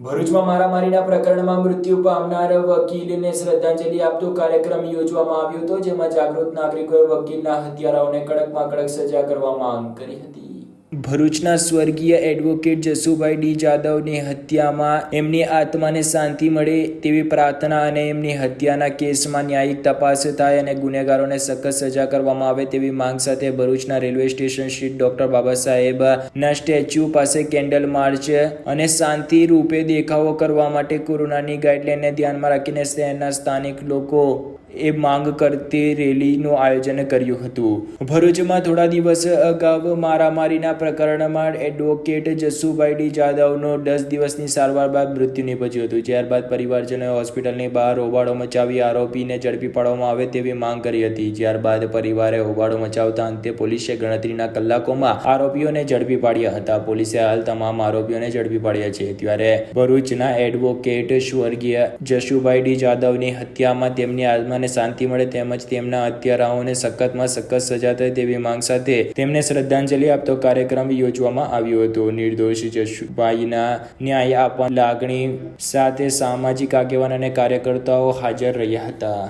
ભરૂચમાં મારામારીના પ્રકરણમાં મૃત્યુ પામનાર વકીલને શ્રદ્ધાંજલિ આપતો કાર્યક્રમ યોજવામાં આવ્યો હતો, જેમાં જાગૃત નાગરિકોએ વકીલના હત્યારાઓને કડકમાં કડક સજા કરવા માંગ કરી હતી. ભરૂચના સ્વર્ગીય એડવોકેટ જસુભાઈ ડી જાદવની હત્યામાં એમની આત્માને શાંતિ મળે તેવી પ્રાર્થના અને એમની હત્યાના કેસમાં ન્યાયિક તપાસ થાય અને ગુનેગારોને સખત સજા કરવામાં આવે તેવી માંગ સાથે ભરૂચના રેલવે સ્ટેશન સ્થિત ડોક્ટર બાબા સાહેબના સ્ટેચ્યુ પાસે કેન્ડલ માર્ચ અને શાંતિ રૂપે દેખાવો કરવા માટે કોરોનાની ગાઈડલાઈનને ધ્યાનમાં રાખીને શહેરના સ્થાનિક લોકો એ માંગ કરતી રેલીનું આયોજન કર્યું હતું. ભરૂચમાં થોડા દિવસ અગાઉ મારામારીના પ્રકરણમાં એડવોકેટ જસુભાઈ ડી જાદવનો દસ દિવસની સારવાર બાદ મૃત્યુ નિપજ્યું હતું. ત્યારબાદ પરિવારજનોએ હોસ્પિટલની બહાર હોબાળો મચાવી આરોપીને ઝડપી પાડવામાં આવે તેવી માંગ કરી હતી. ત્યારબાદ પરિવારે હોબાળો મચાવતા અંતે પોલીસે ગણતરીના કલાકોમાં આરોપીઓને ઝડપી પાડ્યા હતા. પોલીસે હાલ તમામ આરોપીઓને ઝડપી પાડ્યા છે. ત્યારે ભરૂચના એડવોકેટ સ્વર્ગીય જશુભાઈ ડી જાદવની હત્યામાં તેમની આત્માને શાંતિ મળે તેમજ તેમના હત્યારાઓને સખતમાં સખત સજા થાય તેવી માંગ સાથે તેમને શ્રદ્ધાંજલિ આપતો કાર્યક્રમ યોજવામાં આવ્યો હતો. નિર્દોષ જશુભાઈના ન્યાય આપવા લાગણી સાથે સામાજિક આગેવાન અને કાર્યકર્તાઓ હાજર રહ્યા હતા.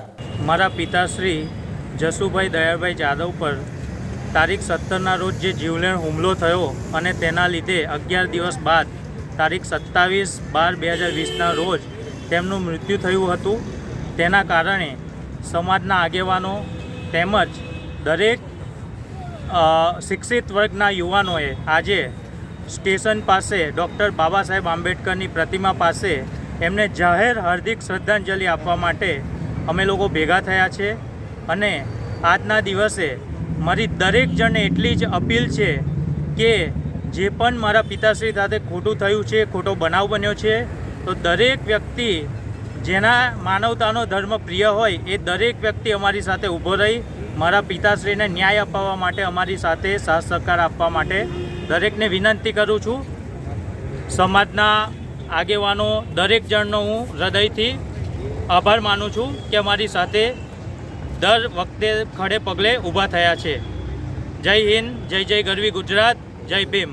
મારા પિતાશ્રી જસુભાઈ દયાળભાઈ જાદવ પર તારીખ સત્તરના રોજ જે જીવલેણ હુમલો થયો અને તેના લીધે અગિયાર દિવસ બાદ તારીખ સત્તાવીસ બાર બે હજાર વીસના રોજ તેમનું મૃત્યુ થયું હતું. તેના કારણે સમાજના આગેવાનો તેમજ દરેક શિક્ષિત વર્ગના યુવાનોએ આજે સ્ટેશન પાસે ડૉક્ટર બાબા સાહેબ આંબેડકરની પ્રતિમા પાસે એમને જાહેર હાર્દિક શ્રદ્ધાંજલિ આપવા માટે અમે લોકો ભેગા થયા છે અને આજના દિવસે મારી દરેક જણને એટલી જ અપીલ છે કે જે પણ મારા પિતાશ્રી સાથે ખોટું થયું છે, ખોટો બનાવ બન્યો છે, તો દરેક વ્યક્તિ જેના માનવતાનો ધર્મ પ્રિય હોય એ દરેક વ્યક્તિ અમારી સાથે ઊભો રહી મારા પિતાશ્રીને ન્યાય અપાવવા માટે અમારી સાથે સાથ સહકાર આપવા માટે દરેકને વિનંતી કરું છું. સમાજના આગેવાનો, દરેક જણનો હું હૃદયથી આભાર માનું છું કે અમારી સાથે દર વખતે ખડે પગલે ઊભા થયા છે. જય હિન્દ, જય જય ગરવી ગુજરાત, જય ભીમ.